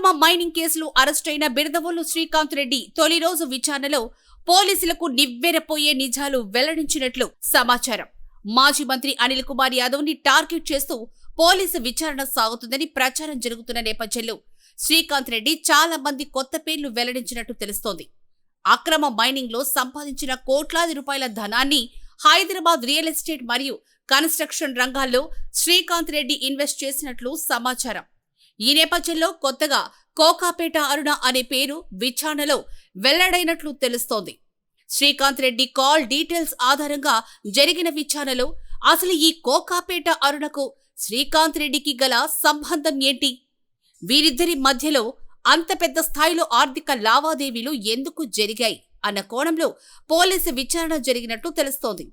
అక్రమ మైనింగ్ కేసులో అరెస్టైన బిరదవోలు శ్రీకాంత్ రెడ్డి తొలి రోజు విచారణలో పోలీసులకు నివ్వెరపోయే నిజాలు వెల్లడించినట్లు సమాచారం. మాజీ మంత్రి అనిల్ కుమార్ యాదవ్ని టార్గెట్ చేస్తూ పోలీసు విచారణ సాగుతుందని ప్రచారం జరుగుతున్న నేపథ్యంలో శ్రీకాంత్ రెడ్డి చాలా మంది కొత్త పేర్లు వెల్లడించినట్టు తెలుస్తోంది. అక్రమ మైనింగ్లో సంపాదించిన కోట్లాది రూపాయల ధనాన్ని హైదరాబాద్ రియల్ ఎస్టేట్ మరియు కన్స్ట్రక్షన్ రంగాల్లో శ్రీకాంత్ రెడ్డి ఇన్వెస్ట్ చేసినట్లు సమాచారం. ఈ నేపథ్యంలో కొత్తగా కోకాపేట అరుణ అనే పేరు విచారణలో వెల్లడైనట్లు తెలుస్తోంది. శ్రీకాంత్ రెడ్డి కాల్ డీటెయిల్స్ ఆధారంగా జరిగిన విచారణలో అసలు ఈ కోకాపేట అరుణకు శ్రీకాంత్ రెడ్డికి గల సంబంధం ఏంటి? వీరిద్దరి మధ్యలో అంత పెద్ద స్థాయిలో ఆర్థిక లావాదేవీలు ఎందుకు జరిగాయి? అన్న కోణంలో పోలీసు విచారణ జరిగినట్లు తెలుస్తోంది.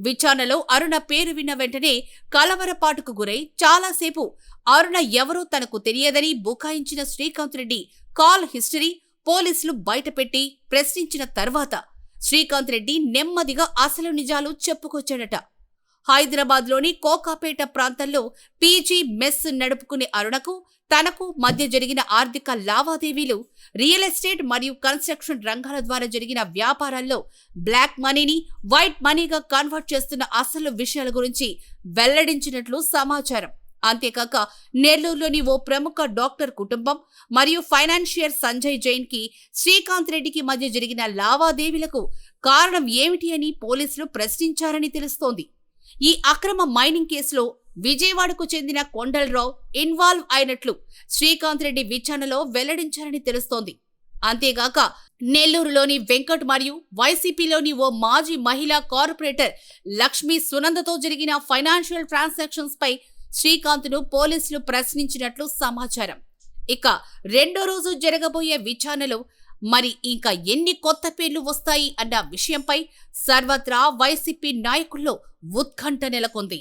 విచారణలో అరుణ పేరు విన్న వెంటనే కలవరపాటుకు గురై చాలాసేపు అరుణ ఎవరో తనకు తెలియదని బుకాయించిన శ్రీకాంత్ రెడ్డి కాల్ హిస్టరీ పోలీసులు బయటపెట్టి ప్రశ్నించిన తర్వాత శ్రీకాంత్ రెడ్డి నెమ్మదిగా అసలు నిజాలు చెప్పుకొచ్చాడట. హైదరాబాద్లోని కోకాపేట ప్రాంతంలో పీజీ మెస్ నడుపుకునే అరుణకు తనకు మధ్య జరిగిన ఆర్థిక లావాదేవీలు రియల్ ఎస్టేట్ మరియు కన్స్ట్రక్షన్ రంగాల ద్వారా జరిగిన వ్యాపారాల్లో బ్లాక్ మనీని వైట్ మనీగా కన్వర్ట్ చేస్తున్న అసలు విషయాల గురించి వెల్లడించినట్లు సమాచారం. అంతేకాక నెల్లూరులోని ఓ ప్రముఖ డాక్టర్ కుటుంబం మరియు ఫైనాన్షియర్ సంజయ్ జైన్కి శ్రీకాంత్ రెడ్డికి మధ్య జరిగిన లావాదేవీలకు కారణం ఏమిటి అని పోలీసులు ప్రశ్నించారని తెలుస్తోంది. ఈ అక్రమ మైనింగ్ కేసులో విజయవాడకు చెందిన కొండలరావు ఇన్వాల్వ్ అయినట్లు శ్రీకాంత్ రెడ్డి విచారణలో వెల్లడించారని తెలుస్తోంది. అంతేగాక నెల్లూరులోని వెంకట్ మరియు వైసీపీలోని ఓ మాజీ మహిళా కార్పొరేటర్ లక్ష్మీ సునందతో జరిగిన ఫైనాన్షియల్ ట్రాన్సాక్షన్స్ పై శ్రీకాంత్ను పోలీసులు ప్రశ్నించినట్లు సమాచారం. ఇక రెండో రోజు జరగబోయే విచారణలో మరి ఇంకా ఎన్ని కొత్త పేర్లు వస్తాయి అన్న విషయంపై సర్వత్రా వైసీపీ నాయకుల్లో ఉత్కంఠ నెలకొంది.